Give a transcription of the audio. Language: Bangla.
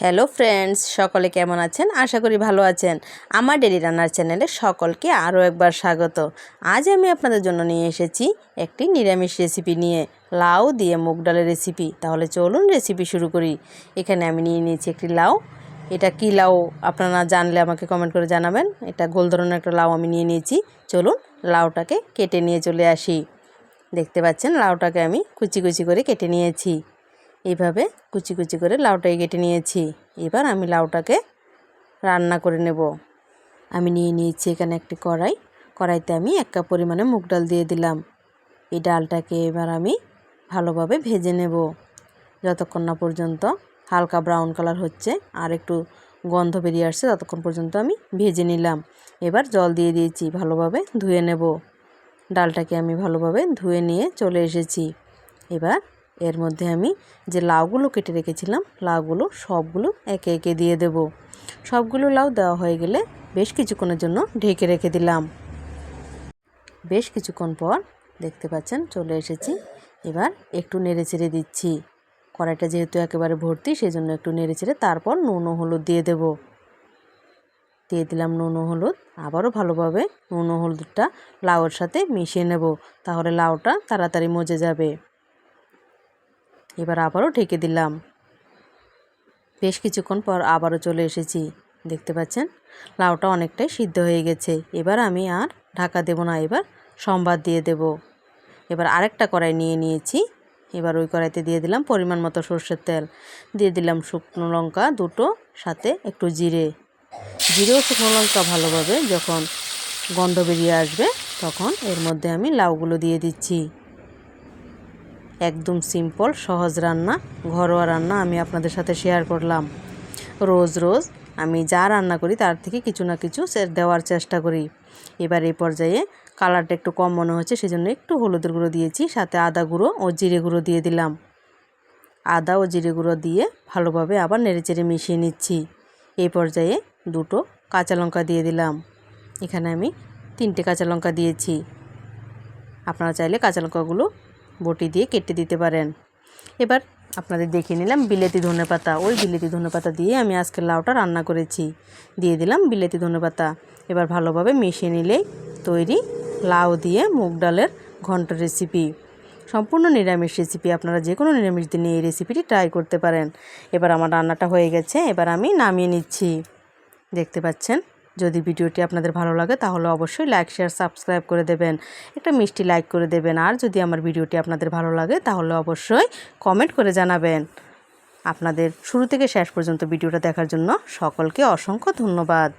হ্যালো ফ্রেন্ডস সকলে কেমন আছেন? আশা করি ভালো আছেন। আমার ডেলি রান্নার চ্যানেলে সকলকে আরও একবার স্বাগত। আজ আমি আপনাদের জন্য নিয়ে এসেছি একটি নিরামিষ রেসিপি নিয়ে। লাউ দিয়ে মুগ ডালের রেসিপি তাহলে চলুন রেসিপি শুরু করি। এখানে আমি নিয়ে নিয়েছি একটি লাউ। এটা কি লাউ? আপনারা জানলে আমাকে কমেন্ট করে জানাবেন। এটা গোল ধরনের একটা লাউ আমি নিয়ে নিয়েছি। চলুন লাউটাকে কেটে নিয়ে চলে আসি। দেখতে পাচ্ছেন, লাউটাকে আমি কুচি কুচি করে কেটে নিয়েছি। এইভাবে কুচি কুচি করে লাউটাকে কেটে নিয়েছি। এবার আমি লাউটাকে রান্না করে নেব। আমি নিয়ে নিয়েছি এখানে একটি কড়াই। কড়াইতে আমি এক কাপ পরিমাণে মুগ ডাল দিয়ে দিলাম। এই ডালটাকে এবার আমি ভালোভাবে ভেজে নেব। যতক্ষণ না পর্যন্ত হালকা ব্রাউন কালার হচ্ছে আর একটু গন্ধ বেরিয়ে আসছে, ততক্ষণ পর্যন্ত আমি ভেজে নিলাম। এবার জল দিয়ে দিয়েছি, ভালোভাবে ধুয়ে নেব। ডালটাকে আমি ভালোভাবে ধুয়ে নিয়ে চলে এসেছি। এবার এর মধ্যে আমি যে লাউগুলো কেটে রেখেছিলাম, লাউগুলো সবগুলো একে একে দিয়ে দেব। সবগুলো লাউ দেওয়া হয়ে গেলে বেশ কিছুক্ষণের জন্য ঢেকে রেখে দিলাম। বেশ কিছুক্ষণ পর দেখতে পাচ্ছেন চলে এসেছি। এবার একটু নেড়ে চেড়ে দিচ্ছি। কড়াইটা যেহেতু একেবারে ভর্তি সেই জন্য একটু নেড়ে চেড়ে তারপর নুন হলুদ দিয়ে দেব। দিয়ে দিলাম নুন হলুদ। আবারও ভালোভাবে নুন হলুদটা লাউয়ের সাথে মিশিয়ে নেব, তাহলে লাউটা তাড়াতাড়ি মজে যাবে। এবার আবারও ঢেকে দিলাম। বেশ কিছুক্ষণ পর আবারও চলে এসেছি। দেখতে পাচ্ছেন, লাউটা অনেকটাই সিদ্ধ হয়ে গেছে। এবার আমি আর ঢাকা দেব না, এবার সম্বাদ দিয়ে দেব। এবার আরেকটা কড়াই নিয়ে নিয়েছি। এবার ওই কড়াইতে দিয়ে দিলাম পরিমাণ মতো সর্ষের তেল। দিয়ে দিলাম শুকনো লঙ্কা দুটো, সাথে একটু জিরে। জিরে ও শুকনো লঙ্কা ভালোভাবে যখন গন্ধ বেরিয়ে আসবে, তখন এর মধ্যে আমি লাউগুলো দিয়ে দিচ্ছি। একদম সিম্পল, সহজ রান্না, ঘরোয়া রান্না আমি আপনাদের সাথে শেয়ার করলাম। রোজ রোজ আমি যা রান্না করি তার থেকে কিছু না কিছু দেওয়ার চেষ্টা করি। এবার এই পর্যায়ে কালারটা একটু কম মনে হচ্ছে, সেজন্য একটু হলুদের গুঁড়ো দিয়েছি, সাথে আদা গুঁড়ো ও জিরে গুঁড়ো দিয়ে দিলাম। আদা ও জিরে গুঁড়ো দিয়ে ভালোভাবে আবার নেড়েচেড়ে মিশিয়ে নিচ্ছি। এই পর্যায়ে দুটো কাঁচা লঙ্কা দিয়ে দিলাম। এখানে আমি তিনটে কাঁচা লঙ্কা দিয়েছি। আপনারা চাইলে কাঁচা লঙ্কাগুলো বটি দিয়ে কেটে দিতে পারেন। এবার আপনাদের দেখিয়ে নিলাম বিলেতি ধনে পাতা। ওই বিলেতি ধনে পাতা দিয়ে আমি আজকে লাউটা রান্না করেছি। দিয়ে দিলাম বিলেতি ধনে পাতা। এবার ভালোভাবে মিশিয়ে নিলেই তৈরি লাউ দিয়ে মুগ ডালের ঘন্ট রেসিপি সম্পূর্ণ নিরামিষ রেসিপি আপনারা যে কোনো নিরামিষ দিনে এই রেসিপিটি ট্রাই করতে পারেন। এবার আমার রান্নাটা হয়ে গেছে। এবার আমি নামিয়ে নিচ্ছি। দেখতে পাচ্ছেন? যদি ভিডিওটি আপনাদের ভালো লাগে, তাহলে অবশ্যই লাইক শেয়ার সাবস্ক্রাইব করে দেবেন। একটা মিষ্টি লাইক করে দেবেন। আর যদি আমার ভিডিওটি আপনাদের ভালো লাগে, তাহলে অবশ্যই কমেন্ট করে জানাবেন। আপনাদের শুরু থেকে শেষ পর্যন্ত ভিডিওটা দেখার জন্য সকলকে অসংখ্য ধন্যবাদ।